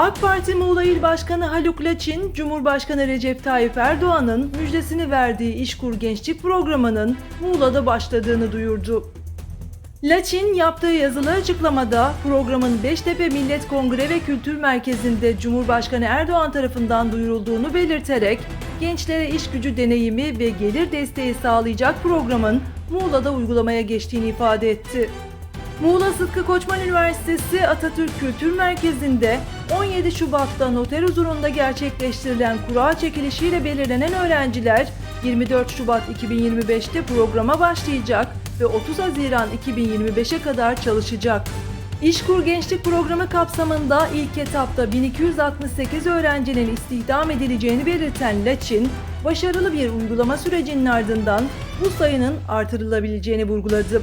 AK Parti Muğla İl Başkanı Haluk Laçin, Cumhurbaşkanı Recep Tayyip Erdoğan'ın müjdesini verdiği İşkur Gençlik Programı'nın Muğla'da başladığını duyurdu. Laçin yaptığı yazılı açıklamada programın Beştepe Millet Kongre ve Kültür Merkezi'nde Cumhurbaşkanı Erdoğan tarafından duyurulduğunu belirterek gençlere iş gücü deneyimi ve gelir desteği sağlayacak programın Muğla'da uygulamaya geçtiğini ifade etti. Muğla Sıtkı Koçman Üniversitesi Atatürk Kültür Merkezi'nde 17 Şubat'ta noter huzurunda gerçekleştirilen kura çekilişiyle belirlenen öğrenciler 24 Şubat 2025'te programa başlayacak ve 30 Haziran 2025'e kadar çalışacak. İşkur Gençlik Programı kapsamında ilk etapta 1268 öğrencinin istihdam edileceğini belirten Laçin, başarılı bir uygulama sürecinin ardından bu sayının artırılabileceğini vurguladı.